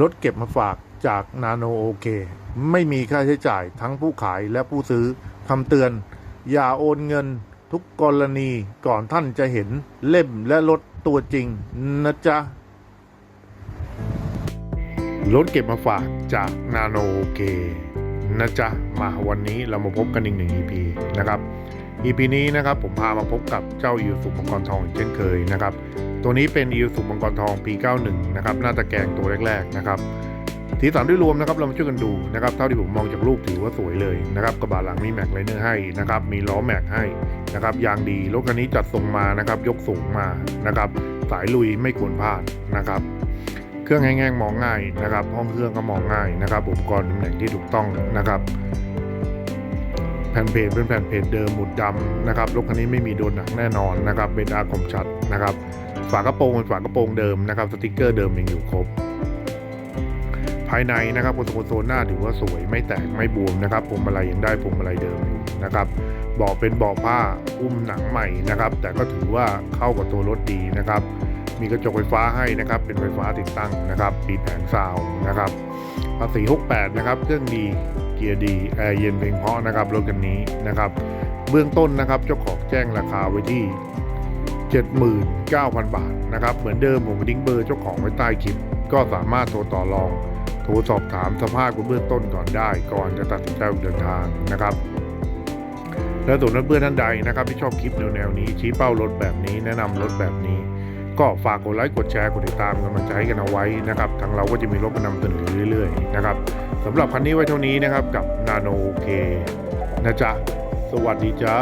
รถเก็บมาฝากจากนาโนโอเค ไม่มีค่าใช้จ่ายทั้งผู้ขายและผู้ซื้อคำเตือน อย่าโอนเงินทุกกรณีก่อนท่านจะเห็นเล่มและรถตัวจริงนะจ๊ะรถเก็บมาฝากจากนาโนโอเคนะจ๊ะมาวันนี้เรามาพบกันอีกหนึ่ง EP นะครับ EP นี้นะครับผมพามาพบกับเจ้าอิวสุมังกรทองเช่นเคยนะครับ ตัวนี้เป็นอิวสุมังกรทอง P91 นะครับหน้าตะแกรงตัวแรก ๆ นะครับสีสันด้วยรวมนะครับเรามาช่วยกันดูนะครับเท่าที่ผมมองจากรูปถือว่าสวยเลยนะครับกระบะหลังมีแม็กไลเนอร์ให้นะครับมีล้อแม็กให้นะครับยางดีรถคันนี้จัดทรงมานะครับยกสูงมานะครับสายลุยไม่ควรพลาดนะครับ เครื่องแห้งมองง่ายนะครับห้องเครื่องก็มองง่ายนะครับอุปกรณ์ตำแหน่งที่ถูกต้องนะครับ แผ่นเพจเป็นแผ่นเพจเดิมหมุดดำนะครับรถคันนี้ไม่มีโดนหนักแน่นอนนะครับเป็นอาคมชัดนะครับ ฝากระโปรงเป็นฝากระโปรงเดิมนะครับสติกเกอร์เดิมยังอยู่ครบ ภายในนะครับคอนโซลโซนหน้าถือว่าสวยไม่แตกไม่บวมนะครับพวงมาลัยยังได้พวงมาลัยเดิมอยู่นะครับเบาะเป็นเบาะผ้าอุ้มหนังใหม่นะครับ แต่ก็ถือว่าเข้ากับตัวรถดีนะครับ มีกระจกไฟฟ้าให้นะครับ เป็นไฟฟ้าติดตั้งนะครับปีแผงซาวน์นะครับภาษี68นะครับ เครื่องดี เกียร์ดีแอร์เย็นเพลงเพราะนะครับรถคันนี้นะครับ เบื้องต้นนะครับเจ้าของแจ้งราคาไว้ที่ 79,000 บาทนะครับ เหมือนเดิมผมทิ้งเบอร์เจ้าของไว้ใต้คลิป ก็สามารถโทรต่อรองโทรสอบถามสภาพเบื้องต้นก่อนได้ ก่อนจะตัดสินใจเดินทางนะครับและส่วนเพื่อนท่านใดนะครับที่ชอบคลิปแนวๆนี้ชี้เป้ารถแบบนี้แนะนำรถแบบนี้ ก็ฝากกดไลค์กดแชร์กดติดตามกำลังใจให้กันเอาไว้นะครับทางเราก็จะมีรถมานำเสนอเรื่อยๆนะครับ สำหรับคันนี้ไว้เท่านี้นะครับกับนาโนเคนะจ๊ะ สวัสดีจ้า